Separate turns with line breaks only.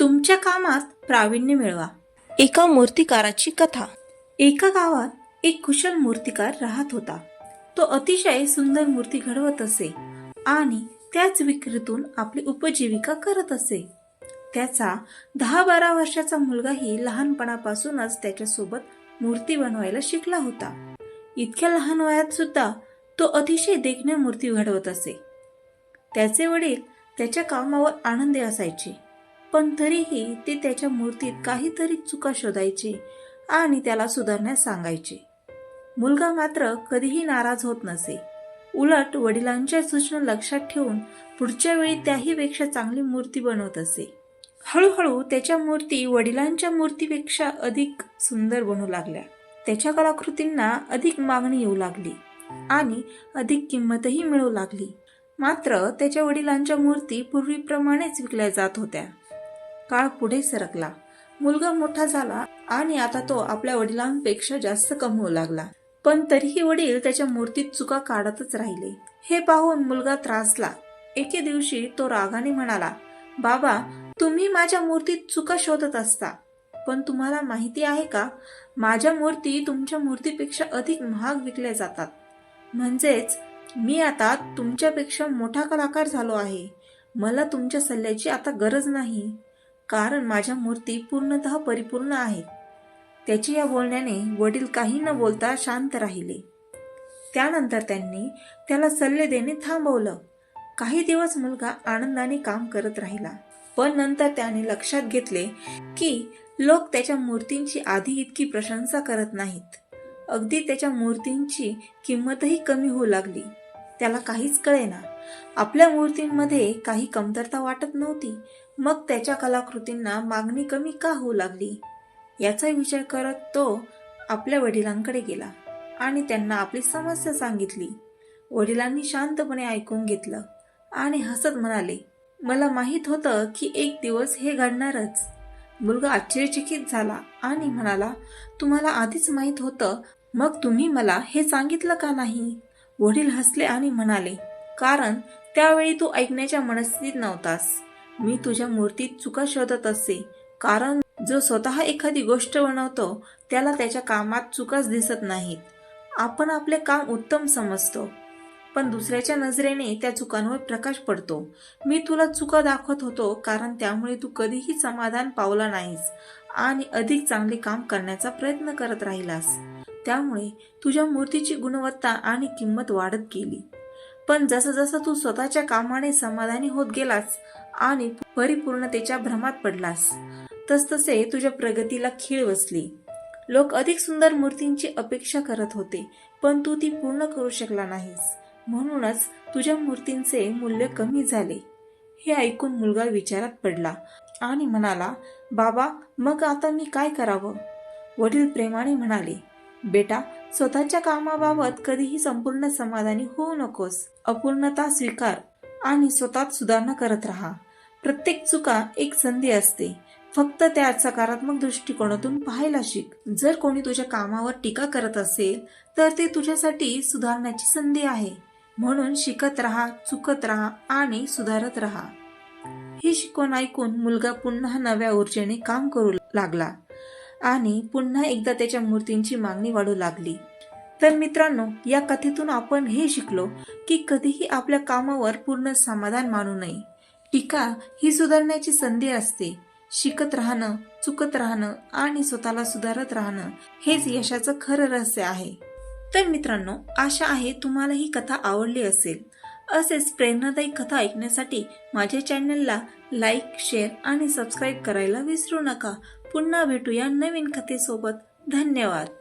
तुमच्या कामात प्रावीण्य मिळवा.
एका मूर्तिकाराची कथा.
एका गावात एक कुशल मूर्तिकार राहत होता. तो अतिशय सुंदर मूर्ती घडवत असे आणि त्याच विक्रीतून आपली उपजीविका करत असे. त्याचा दहा बारा वर्षाचा मुलगाही लहानपणापासूनच त्याच्यासोबत मूर्ती बनवायला शिकला होता. इतक्या लहान वयात सुद्धा तो अतिशय देखण्या मूर्ती घडवत असे. त्याचे वडील त्याच्या कामावर आनंदी असायचे. पण तरीही ते त्याच्या मूर्तीत काहीतरी चुका शोधायचे आणि त्याला सुधारण्यास सांगायचे. मुलगा मात्र कधीही नाराज होत नसे. उलट वडिलांच्या सूचना लक्षात ठेवून पुढच्या वेळी त्याहीपेक्षा चांगली मूर्ती बनवत असे. हळूहळू त्याच्या मूर्ती वडिलांच्या मूर्तीपेक्षा अधिक सुंदर बनू लागल्या. त्याच्या कलाकृतींना अधिक मागणी येऊ लागली आणि अधिक किंमतही मिळू लागली. मात्र त्याच्या वडिलांच्या मूर्ती पूर्वीप्रमाणेच विकल्या जात होत्या. काळ पुढे सरकला. मुलगा मोठा झाला आणि आता तो आपल्या वडिलांपेक्षा जास्त कमवू लागला. पण तरीही वडील त्याच्या मूर्तीत चुका काढतच राहिले. हे पाहून मुलगा त्रासला. एके दिवशी तो रागाने म्हणाला बाबा तुम्ही माझ्या मूर्तीत चुका शोधत असता. पण तुम्हाला माहिती आहे का? माझ्या मूर्ती तुमच्या मूर्तीपेक्षा अधिक महाग विकल्या जातात. म्हणजेच मी आता तुमच्यापेक्षा मोठा कलाकार झालो आहे. मला तुमच्या सल्ल्याची आता गरज नाही. कारण माझ्या मूर्ती पूर्णतः परिपूर्ण आहेत त्याच्या या बोलण्याने वडील काही न बोलता शांत राहिले. त्यानंतर त्यांनी त्याला सल्ले देणे थांबवलं. काही दिवस मुलगा आनंदाने काम करत राहिला. पण नंतर त्याने लक्षात घेतले की लोक त्याच्या मूर्तींची आधी इतकी प्रशंसा करत नाहीत. अगदी त्याच्या मूर्तींची किंमतही कमी होऊ लागली. त्याला काहीच कळेना. आपल्या मूर्तींमध्ये काही कमतरता वाटत नव्हती. मग त्याच्या कलाकृतींना मागणी कमी का होऊ लागली? याचा विचार करत तो आपल्या वडिलांकडे गेला आणि त्यांना आपली समस्या सांगितली. वडिलांनी शांतपणे ऐकून घेतलं आणि हसत म्हणाले मला माहीत होतं की एक दिवस हे घडणारच. मुलगा आश्चर्यचकित झाला आणि म्हणाला तुम्हाला आधीच माहीत होतं. मग तुम्ही मला हे सांगितलं का नाही? वडील हसले आणि म्हणाले कारण त्यावेळी तू ऐकण्याच्या मनस्थितीत नव्हतास. मी तुझ्या मूर्तीत चुका शोधत असे. कारण जो स्वतः एखादी गोष्ट बनवतो त्याला त्याच्या कामात चुकाच दिसत नाहीत. आपण आपले काम उत्तम समजतो. पण दुसऱ्याच्या नजरेने त्या चुकांवर प्रकाश पडतो. मी तुला चुका दाखवत होतो कारण त्यामुळे तू कधीही समाधान पावला नाहीस आणि अधिक चांगले काम करण्याचा प्रयत्न करत राहिलास. त्यामुळे तुझ्या मूर्तीची गुणवत्ता आणि किंमत वाढत गेली. पण जसं जसं तू स्वतःच्या कामाने समाधानी होत गेलास आणि परिपूर्णतेच्या भ्रमात पडलास तसतसे तुझ्या प्रगतीला खीळ बसली. लोक अधिक सुंदर मूर्तींची अपेक्षा करत होते पण तू ती पूर्ण करू शकला नाहीस. म्हणूनच तुझ्या मूर्तींचे मूल्य कमी झाले. हे ऐकून मुलगा विचारात पडला आणि म्हणाला बाबा मग आता मी काय करावं? वडील प्रेमाने म्हणाले बेटा स्वतःच्या कामाबाबत कधीही संपूर्ण समाधानी होऊ नकोस. अपूर्णता स्वीकार आणि स्वतःत सुधारणा करत राहा. प्रत्येक चुका एक संधी असते. फक्त त्या सकारात्मक दृष्टिकोनातून पाहायला शिक. जर कोणी तुझ्या कामावर टीका करत असेल तर ते तुझ्यासाठी सुधारण्याची संधी आहे. म्हणून शिकत राहा चुकत राहा आणि सुधारत राहा. ही शिकवण ऐकून मुलगा पुन्हा नव्या ऊर्जेने काम करू लागला. आणि पुन्हा एकदा त्याच्या मूर्तींची मागणी वाढू लागली. तर मित्रांनो या कथेतून आपण हे शिकलो की कधीही आपल्या कामावर पूर्ण समाधान मानू नये. टीका ही सुधारण्याची संधी असते. शिकत राहणं चुकत राहणं आणि स्वतःला सुधारत राहणं हेच यशाचं खरं रहस्य आहे. तर मित्रांनो आशा आहे तुम्हाला ही कथा आवडली असेल. असेच प्रेरणादायी कथा ऐकण्यासाठी माझ्या चॅनलला लाईक शेअर आणि सबस्क्राईब करायला विसरू नका. पुन्हा भेटूया नवीन कथेसोबत. धन्यवाद.